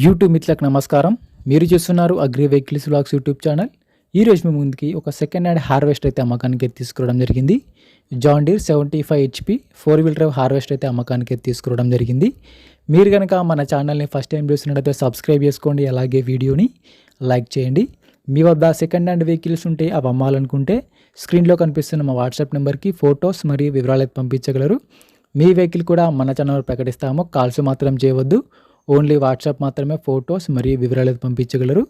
YouTube మిత్రులకు నమస్కారం. మీరు చూస్తున్నారు agri vehicles blogs YouTube channel ఈ రోజు మీ ముందుకి ఒక సెకండ్ హ్యాండ్ హార్వెస్ట్ అయితే అమ్మకానికి అయితే తీసుకురావడం జరిగింది. John Deere seventy five HP four wheel drive harvest అయితే అమ్మకానికి అయితే తీసుకురావడం జరిగింది. మీరు కనుక మన ఛానల్ని ఫస్ట్ టైం చూసినట్లయితే సబ్స్క్రైబ్ చేసుకోండి అలాగే వీడియోని లైక్ చేయండి. మీ వద్ద సెకండ్ హ్యాండ్ వెహికల్స్ ఉంటే అవి అమ్మాలనుకుంటే స్క్రీన్లో కనిపిస్తున్న మా వాట్సాప్ నెంబర్కి ఫొటోస్ మరియు వివరాలు అయితే పంపించగలరు. మీ వెహికల్ కూడా మన ఛానల్ ప్రకటిస్తాము. కాల్స్ మాత్రం చేయవద్దు. ఓన్లీ వాట్సాప్ మాత్రమే ఫొటోస్ మరియు వివరాలు పంపించగలరు.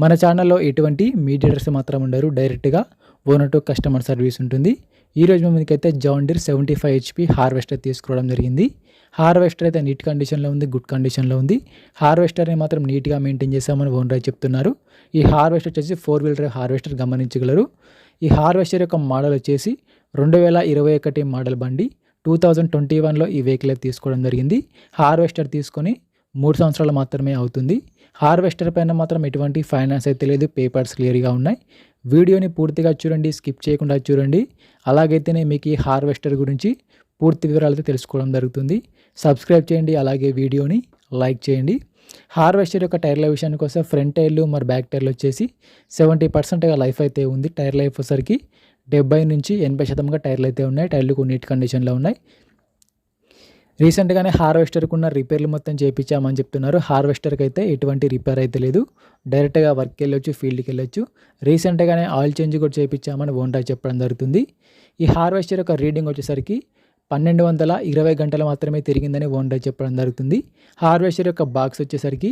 మన ఛానల్లో ఎటువంటి మీడియేటర్స్ మాత్రం ఉండరు. డైరెక్ట్గా ఓనర్ టు కస్టమర్ సర్వీస్ ఉంటుంది. ఈరోజు మేము John Deere seventy five HP harvester తీసుకోవడం జరిగింది. హార్వెస్టర్ అయితే నీట్ కండిషన్లో ఉంది గుడ్ కండిషన్లో ఉంది. హార్వెస్టర్ని మాత్రం నీట్గా మెయింటైన్ చేస్తామని ఓనర్ చెప్తున్నారు. ఈ హార్వెస్టర్ వచ్చేసి ఫోర్ వీలర్ హార్వెస్టర్ గమనించగలరు. ఈ హార్వెస్టర్ యొక్క మోడల్ వచ్చేసి రెండు వేల ఇరవై ఒకటి మోడల్ బండి. టూ థౌజండ్ ట్వంటీ వన్లో ఈ వెహికల్ అయితే తీసుకోవడం జరిగింది. హార్వెస్టర్ తీసుకొని మూడు సంవత్సరాలు మాత్రమే అవుతుంది. హార్వెస్టర్ పైన మాత్రం ఎటువంటి ఫైనాన్స్ అయితే లేదు. పేపర్స్ క్లియర్గా ఉన్నాయి. వీడియోని పూర్తిగా చూడండి. స్కిప్ చేయకుండా చూడండి. అలాగైతేనే మీకు ఈ హార్వెస్టర్ గురించి పూర్తి వివరాలతో తెలుసుకోవడం జరుగుతుంది. సబ్స్క్రైబ్ చేయండి. అలాగే వీడియోని లైక్ చేయండి. హార్వెస్టర్ యొక్క టైర్ల విషయానికి వస్తే ఫ్రంట్ టైర్లు మరి బ్యాక్ టైర్లు వచ్చేసి సెవెంటీ పర్సెంట్గా లైఫ్ అయితే ఉంది. టైర్ లైఫ్ వచ్చేసరికి డెబ్బై నుంచి ఎనభై శాతంగా టైర్లు అయితే ఉన్నాయి. టైర్లు నీట్ కండిషన్లో ఉన్నాయి. రీసెంట్గానే హార్వెస్టర్కి ఉన్న రిపేర్లు మొత్తం చేయించామని చెప్తున్నారు. హార్వెస్టర్కి అయితే ఎటువంటి రిపేర్ అయితే లేదు. డైరెక్ట్గా వర్క్కి వెళ్ళొచ్చు ఫీల్డ్కి వెళ్ళొచ్చు రీసెంట్గానే ఆయిల్ చేంజ్ కూడా చేయించామని ఓన్రా చెప్పడం జరుగుతుంది. ఈ హార్వెస్టర్ యొక్క రీడింగ్ వచ్చేసరికి పన్నెండు వందల ఇరవై గంటలు మాత్రమే తిరిగిందని ఓన్రా చెప్పడం జరుగుతుంది. హార్వెస్టర్ యొక్క బాక్స్ వచ్చేసరికి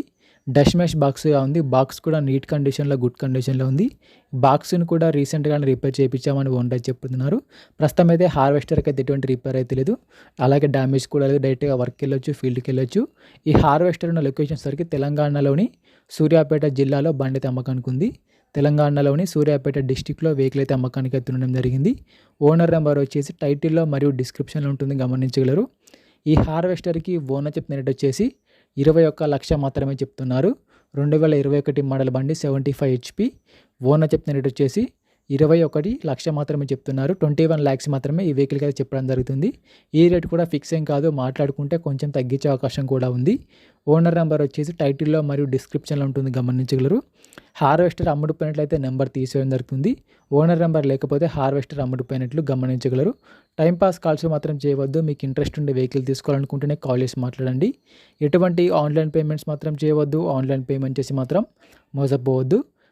డష్ మ్యాష్ బాక్స్గా ఉంది. బాక్స్ కూడా నీట్ కండిషన్లో గుడ్ కండిషన్లో ఉంది. బాక్స్ని కూడా రీసెంట్గానే రిపేర్ చేయించామని ఓనర్ చెప్తున్నారు. ప్రస్తుతం అయితే హార్వెస్టర్కి అయితే ఎటువంటి రిపేర్ అయితే లేదు. అలాగే డ్యామేజ్ కూడా లేదు. డైరెక్ట్గా వర్క్కి వెళ్ళొచ్చు ఫీల్డ్కి వెళ్ళొచ్చు. ఈ హార్వెస్టర్ ఉన్న లొకేషన్ సరికి తెలంగాణలోని సూర్యాపేట జిల్లాలో బండి అమ్మకానికి ఉంది. తెలంగాణలోని సూర్యాపేట డిస్టిక్లో వెహికల్ అయితే అమ్మకానికి అయితే ఉండడం జరిగింది. ఓనర్ నెంబర్ వచ్చేసి టైటిల్లో మరియు డిస్క్రిప్షన్లో ఉంటుంది. గమనించగలరు. ఈ హార్వెస్టర్కి ఓనర్ చెప్పిన రేట్ వచ్చేసి ఇరవై ఒక్క లక్ష మాత్రమే చెప్తున్నారు. రెండు వేల ఇరవై ఒకటి మోడల్ బండి సెవెంటీ ఫైవ్ హెచ్పి ఓనర్ చెప్పిన రేట్ వచ్చేసి ఇరవై ఒకటి లక్ష మాత్రమే చెప్తున్నారు. ట్వంటీ వన్ ల్యాక్స్ మాత్రమే ఈ వెహికల్కి అయితే చెప్పడం జరుగుతుంది. ఈ రేట్ కూడా ఫిక్స్ ఏం కాదు మాట్లాడుకుంటే కొంచెం తగ్గించే అవకాశం కూడా ఉంది. ఓనర్ నెంబర్ వచ్చేసి టైటిల్లో మరియు డిస్క్రిప్షన్లో ఉంటుంది గమనించగలరు. హార్వెస్టర్ అమ్ముడుపోయినట్లయితే నెంబర్ తీసేయడం జరుగుతుంది. ఓనర్ నెంబర్ లేకపోతే హార్వెస్టర్ అమ్ముడుపోయినట్లు గమనించగలరు. టైంపాస్ కాల్స్ మాత్రం చేయవద్దు. మీకు ఇంట్రెస్ట్ ఉండే వెహికల్ తీసుకోవాలనుకుంటేనే కాల్ చేసి మాట్లాడండి. ఎటువంటి ఆన్లైన్ పేమెంట్స్ మాత్రం చేయవద్దు. ఆన్లైన్ పేమెంట్ చేసి మాత్రం మోసపోవద్దు.